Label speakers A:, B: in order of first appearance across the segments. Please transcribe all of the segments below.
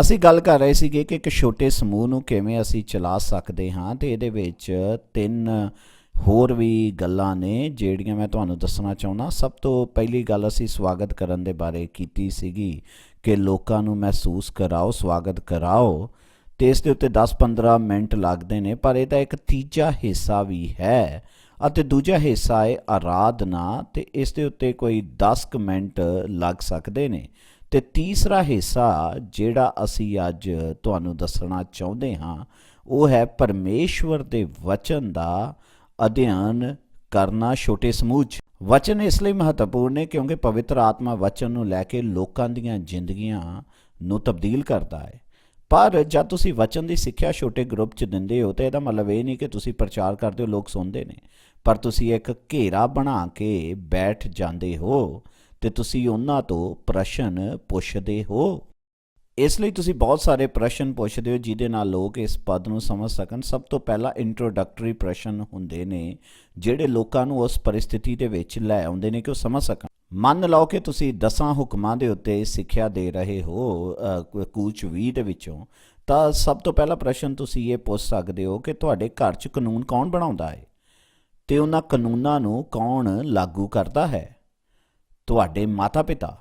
A: ਅਸੀਂ ਗੱਲ ਕਰ ਰਹੇ ਸੀਗੇ ਕਿ ਇੱਕ ਛੋਟੇ ਸਮੂਹ ਨੂੰ ਕਿਵੇਂ ਅਸੀਂ ਚਲਾ ਸਕਦੇ ਹਾਂ ਤੇ ਇਹਦੇ ਵਿੱਚ ਤਿੰਨ ਹੋਰ ਵੀ ਗੱਲਾਂ ਨੇ ਜਿਹੜੀਆਂ ਮੈਂ ਤੁਹਾਨੂੰ ਦੱਸਣਾ ਚਾਹੁੰਦਾ। ਸਭ ਤੋਂ ਪਹਿਲੀ ਗੱਲ ਅਸੀਂ ਸਵਾਗਤ ਕਰਨ ਦੇ ਬਾਰੇ ਕੀਤੀ ਸੀਗੀ ਕਿ ਲੋਕਾਂ ਨੂੰ ਮਹਿਸੂਸ ਕਰਾਓ, ਸਵਾਗਤ ਕਰਾਓ ਤੇ ਇਸ ਦੇ ਉੱਤੇ 10-15 ਮਿੰਟ ਲੱਗਦੇ ਨੇ, ਪਰ ਇਹਦਾ ਇੱਕ ਤੀਜਾ ਹਿੱਸਾ ਵੀ ਹੈ ਅਤੇ ਦੂਜਾ ਹਿੱਸਾ ਹੈ ਆਰਾਧਨਾ ਤੇ ਇਸ ਦੇ ਉੱਤੇ ਕੋਈ 10 ਕੁ ਮਿੰਟ ਲੱਗ ਸਕਦੇ ਨੇ। ਤੇ ਤੀਸਰਾ ਹਿੱਸਾ ਜਿਹੜਾ ਅਸੀਂ ਅੱਜ ਤੁਹਾਨੂੰ ਦੱਸਣਾ ਚਾਹੁੰਦੇ ਹਾਂ, ਉਹ ਹੈ ਪਰਮੇਸ਼ਵਰ ਦੇ ਵਚਨ ਦਾ ਅਧਿਐਨ ਕਰਨਾ ਛੋਟੇ ਸਮੂਹ 'ਚ। ਵਚਨ ਇਸ ਲਈ ਮਹੱਤਵਪੂਰਨ ਹੈ ਕਿਉਂਕਿ ਪਵਿੱਤਰ ਆਤਮਾ ਵਚਨ ਨੂੰ ਲੈ ਕੇ ਲੋਕਾਂ ਦੀਆਂ ਜ਼ਿੰਦਗੀਆਂ ਨੂੰ ਤਬਦੀਲ ਕਰਦਾ ਹੈ। ਪਰ ਜਦ ਤੁਸੀਂ ਵਚਨ ਦੀ ਸਿੱਖਿਆ ਛੋਟੇ ਗਰੁੱਪ 'ਚ ਦਿੰਦੇ ਹੋ, ਤਾਂ ਇਹਦਾ ਮਤਲਬ ਇਹ ਨਹੀਂ ਕਿ ਤੁਸੀਂ ਪ੍ਰਚਾਰ ਕਰਦੇ ਹੋ, ਲੋਕ ਸੁਣਦੇ ਨੇ। ਪਰ ਤੁਸੀਂ ਇੱਕ ਘੇਰਾ ਬਣਾ ਕੇ ਬੈਠ ਜਾਂਦੇ ਹੋ। ਤੇ ਤੁਸੀਂ ਉਹਨਾਂ ਤੋਂ ਪ੍ਰਸ਼ਨ ਪੁੱਛਦੇ ਹੋ। ਇਸ ਲਈ ਤੁਸੀਂ ਬਹੁਤ ਸਾਰੇ ਪ੍ਰਸ਼ਨ ਪੁੱਛਦੇ ਹੋ, ਜਿਹਦੇ ਨਾਲ ਲੋਕ ਇਸ ਪਦ ਨੂੰ ਸਮਝ ਸਕਣ। ਸਭ ਤੋਂ ਪਹਿਲਾਂ ਇੰਟਰੋਡਕਟਰੀ ਪ੍ਰਸ਼ਨ ਹੁੰਦੇ ਨੇ, ਜਿਹੜੇ ਲੋਕਾਂ ਨੂੰ ਉਸ ਪਰਿਸਥਿਤੀ ਦੇ ਵਿੱਚ ਲੈ ਆਉਂਦੇ ਨੇ ਕਿ ਉਹ ਸਮਝ ਸਕਣ। ਮੰਨ ਲਓ ਕਿ ਤੁਸੀਂ ਦਸਾਂ ਹੁਕਮਾਂ ਦੇ ਉੱਤੇ ਸਿੱਖਿਆ ਦੇ ਰਹੇ ਹੋ ਕੂਚ 20 ਦੇ ਵਿੱਚੋਂ, ਤਾਂ ਸਭ ਤੋਂ ਪਹਿਲਾ ਪ੍ਰਸ਼ਨ ਤੁਸੀਂ ਇਹ ਪੁੱਛ ਸਕਦੇ ਹੋ ਕਿ ਤੁਹਾਡੇ ਘਰ 'ਚ ਕਾਨੂੰਨ ਕੌਣ ਬਣਾਉਂਦਾ ਹੈ? ਤੇ ਉਹਨਾਂ ਕਾਨੂੰਨਾਂ ਨੂੰ ਕੌਣ ਲਾਗੂ ਕਰਦਾ ਹੈ? ਤੁਹਾਡੇ ਮਾਤਾ-ਪਿਤਾ।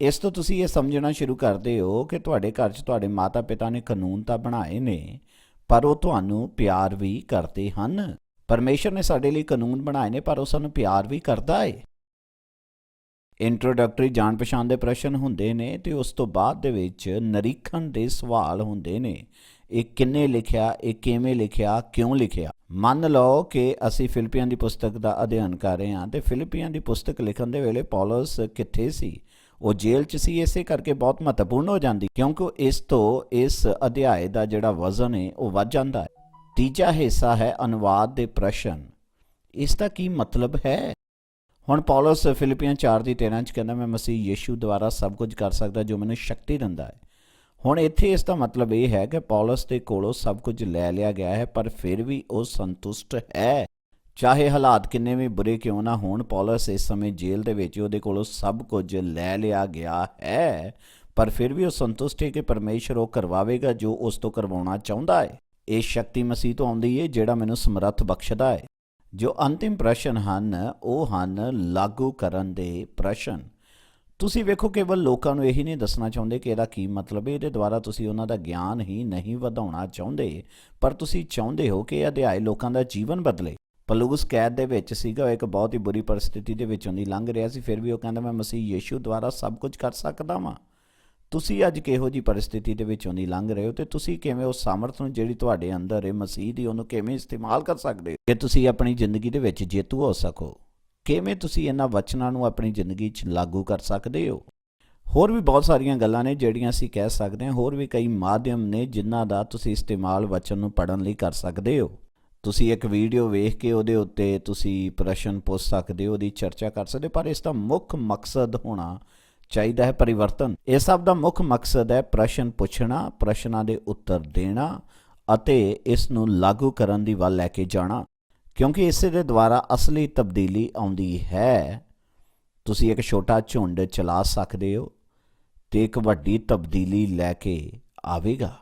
A: ਇਸ ਤੋਂ ਤੁਸੀਂ ਇਹ ਸਮਝਣਾ ਸ਼ੁਰੂ ਕਰਦੇ ਹੋ ਕਿ ਤੁਹਾਡੇ ਘਰ 'ਚ ਤੁਹਾਡੇ ਮਾਤਾ-ਪਿਤਾ ਨੇ ਕਾਨੂੰਨ ਤਾਂ ਬਣਾਏ ਨੇ, ਪਰ ਉਹ ਤੁਹਾਨੂੰ ਪਿਆਰ ਵੀ ਕਰਦੇ ਹਨ। ਪਰਮੇਸ਼ਰ ਨੇ ਸਾਡੇ ਲਈ ਕਾਨੂੰਨ ਬਣਾਏ ਨੇ, ਪਰ ਉਹ ਸਾਨੂੰ ਪਿਆਰ ਵੀ ਕਰਦਾ ਏ। ਇੰਟਰੋਡਕਟਰੀ ਜਾਣ ਪਛਾਣ ਦੇ ਪ੍ਰਸ਼ਨ ਹੁੰਦੇ ਨੇ ਤੇ ਉਸ ਤੋਂ ਬਾਅਦ ਦੇ ਵਿੱਚ ਨਿਰੀਖਣ ਦੇ ਸਵਾਲ ਹੁੰਦੇ ਨੇ। ਇਹ ਕਿੰਨੇ ਲਿਖਿਆ, ਇਹ ਕਿਵੇਂ ਲਿਖਿਆ, ਕਿਉਂ ਲਿਖਿਆ? ਮੰਨ ਲਓ ਕਿ ਅਸੀਂ ਫਿਲੀਪੀਆਂ ਦੀ ਪੁਸਤਕ ਦਾ ਅਧਿਐਨ ਕਰ ਰਹੇ ਹਾਂ ਤੇ ਫਿਲੀਪੀਆਂ ਦੀ ਪੁਸਤਕ ਲਿਖਣ ਦੇ ਵੇਲੇ ਪੌਲਸ ਕਿੱਥੇ ਸੀ? ਉਹ ਜੇਲ੍ਹ 'ਚ ਸੀ, ਇਸੇ ਕਰਕੇ ਬਹੁਤ ਮਹੱਤਵਪੂਰਨ ਹੋ ਜਾਂਦੀ, ਕਿਉਂਕਿ ਇਸ ਤੋਂ ਇਸ ਅਧਿਆਇ ਦਾ ਜਿਹੜਾ ਵਜ਼ਨ ਹੈ, ਉਹ ਵੱਧ ਜਾਂਦਾ ਹੈ। ਤੀਜਾ ਹਿੱਸਾ ਹੈ ਅਨੁਵਾਦ ਦੇ ਪ੍ਰਸ਼ਨ। ਇਸ ਦਾ ਕੀ ਮਤਲਬ ਹੈ? ਹੁਣ ਪੌਲਸ ਫਿਲਿਪੀਆਂ 4 ਦੀ 13 ਚ ਕਹਿੰਦਾ, ਮੈਂ ਮਸੀਹ ਯੀਸ਼ੂ ਦੁਆਰਾ ਸਭ ਕੁਝ ਕਰ ਸਕਦਾ ਜੋ ਮੈਨੂੰ ਸ਼ਕਤੀ ਦਿੰਦਾ ਹੈ। ਹੁਣ ਇੱਥੇ ਇਸ ਦਾ ਮਤਲਬ ਇਹ ਹੈ ਕਿ ਪੌਲਸ ਦੇ ਕੋਲੋਂ ਸਭ ਕੁਝ ਲੈ ਲਿਆ ਗਿਆ ਹੈ, ਪਰ ਫਿਰ ਵੀ ਉਹ ਸੰਤੁਸ਼ਟ ਹੈ। ਚਾਹੇ ਹਾਲਾਤ ਕਿੰਨੇ ਵੀ ਬੁਰੇ ਕਿਉਂ ਨਾ ਹੋਣ, ਪੌਲਸ ਇਸ ਸਮੇਂ ਜੇਲ੍ਹ ਦੇ ਵਿੱਚ ਉਹਦੇ ਕੋਲੋਂ ਸਭ ਕੁਝ ਲੈ ਲਿਆ ਗਿਆ ਹੈ। ਪਰ ਫਿਰ ਵੀ ਉਹ ਸੰਤੁਸ਼ਟ ਹੈ ਕਿ ਪਰਮੇਸ਼ਰ ਉਹ ਕਰਵਾਵੇਗਾ ਜੋ ਉਸ ਤੋਂ ਕਰਵਾਉਣਾ ਚਾਹੁੰਦਾ ਹੈ। ਇਹ ਸ਼ਕਤੀ ਮਸੀਹ ਤੋਂ ਆਉਂਦੀ ਹੈ ਜਿਹੜਾ ਮੈਨੂੰ ਸਮਰੱਥ ਬਖਸ਼ਦਾ ਹੈ। ਜੋ ਅੰਤਿਮ ਪ੍ਰਸ਼ਨ ਹਨ, ਉਹ ਹਨ ਲਾਗੂ ਕਰਨ ਦੇ ਪ੍ਰਸ਼ਨ। ਤੁਸੀਂ ਵੇਖੋ ਕੇਵਲ ਲੋਕਾਂ ਨੂੰ ਇਹੀ ਨਹੀਂ ਦੱਸਣਾ ਚਾਹੁੰਦੇ ਕਿ ਇਹਦਾ ਕੀ ਮਤਲਬ ਹੈ। ਇਹਦੇ ਦੁਆਰਾ ਤੁਸੀਂ ਉਹਨਾਂ ਦਾ ਗਿਆਨ ਹੀ ਨਹੀਂ ਵਧਾਉਣਾ ਚਾਹੁੰਦੇ, ਪਰ ਤੁਸੀਂ ਚਾਹੁੰਦੇ ਹੋ ਕਿ ਇਹ ਅਧਿਆਇ ਲੋਕਾਂ ਦਾ ਜੀਵਨ ਬਦਲੇ। ਪਲੂਸ ਕੈਦ ਦੇ ਵਿੱਚ ਸੀਗਾ, ਉਹ ਇੱਕ ਬਹੁਤ ਹੀ ਬੁਰੀ ਪਰਿਸਥਿਤੀ ਦੇ ਵਿੱਚੋਂ ਦੀ ਲੰਘ ਰਿਹਾ ਸੀ, ਫਿਰ ਵੀ ਉਹ ਕਹਿੰਦਾ, ਮੈਂ ਮਸੀਹ ਯੀਸ਼ੂ ਦੁਆਰਾ ਸਭ ਕੁਝ ਕਰ ਸਕਦਾ ਵਾਂ। ਤੁਸੀਂ ਅੱਜ ਕਿਹੋ ਜੀ ਪਰਿਸਥਿਤੀ ਦੇ ਵਿੱਚੋਂ ਦੀ ਲੰਘ ਰਹੇ ਹੋ ਤੇ ਤੁਸੀਂ ਕਿਵੇਂ ਉਸ ਸਮਰਥ ਨੂੰ ਜਿਹੜੀ ਤੁਹਾਡੇ ਅੰਦਰ ਹੈ, ਮਸੀਹ ਦੀ, ਉਹਨੂੰ ਕਿਵੇਂ ਇਸਤੇਮਾਲ ਕਰ ਸਕਦੇ ਹੋ? ਕਿ ਤੁਸੀਂ ਆਪਣੀ ਜ਼ਿੰਦਗੀ ਦੇ ਵਿੱਚ ਜੇਤੂ ਹੋ ਸਕੋ। ਕਿਵੇਂ ਤੁਸੀਂ ਇਹਨਾਂ ਵਚਨਾਂ ਨੂੰ ਆਪਣੀ ਜ਼ਿੰਦਗੀ 'ਚ ਲਾਗੂ ਕਰ ਸਕਦੇ ਹੋ? ਹੋਰ ਵੀ ਬਹੁਤ ਸਾਰੀਆਂ ਗੱਲਾਂ ਨੇ ਜਿਹੜੀਆਂ ਅਸੀਂ ਕਹਿ ਸਕਦੇ ਹਾਂ। ਹੋਰ ਵੀ ਕਈ ਮਾਧਿਅਮ ਨੇ ਜਿਨ੍ਹਾਂ ਦਾ ਤੁਸੀਂ ਇਸਤੇਮਾਲ ਵਚਨ ਨੂੰ ਪੜਨ ਲਈ ਕਰ ਸਕਦੇ ਹੋ। ਤੁਸੀਂ ਇੱਕ ਵੀਡੀਓ ਵੇਖ ਕੇ ਉਹਦੇ ਉੱਤੇ ਤੁਸੀਂ ਪ੍ਰਸ਼ਨ ਪੁੱਛ ਸਕਦੇ ਹੋ ਉਹਦੀ ਚਰਚਾ ਕਰ ਸਕਦੇ ਹੋ, ਪਰ ਇਸ ਦਾ ਮੁੱਖ ਮਕਸਦ ਹੋਣਾ ਚਾਹੀਦਾ ਹੈ ਪਰਿਵਰਤਨ। ਇਹ ਸਭ ਦਾ ਮੁੱਖ ਮਕਸਦ ਹੈ ਪ੍ਰਸ਼ਨ ਪੁੱਛਣਾ ਪ੍ਰਸ਼ਨਾਂ ਦੇ ਉੱਤਰ ਦੇਣਾ ਅਤੇ ਇਸ ਨੂੰ ਲਾਗੂ ਕਰਨ ਦੀ ਵੱਲ ਲੈ ਕੇ ਜਾਣਾ। ਕਿਉਂਕਿ ਇਸੇ ਦੇ ਦੁਆਰਾ ਅਸਲੀ ਤਬਦੀਲੀ ਆਉਂਦੀ ਹੈ। ਤੁਸੀਂ ਇੱਕ ਛੋਟਾ ਝੁੰਡ ਚਲਾ ਸਕਦੇ ਹੋ ਤੇ ਇੱਕ ਵੱਡੀ ਤਬਦੀਲੀ ਲੈ ਕੇ ਆਵੇਗਾ।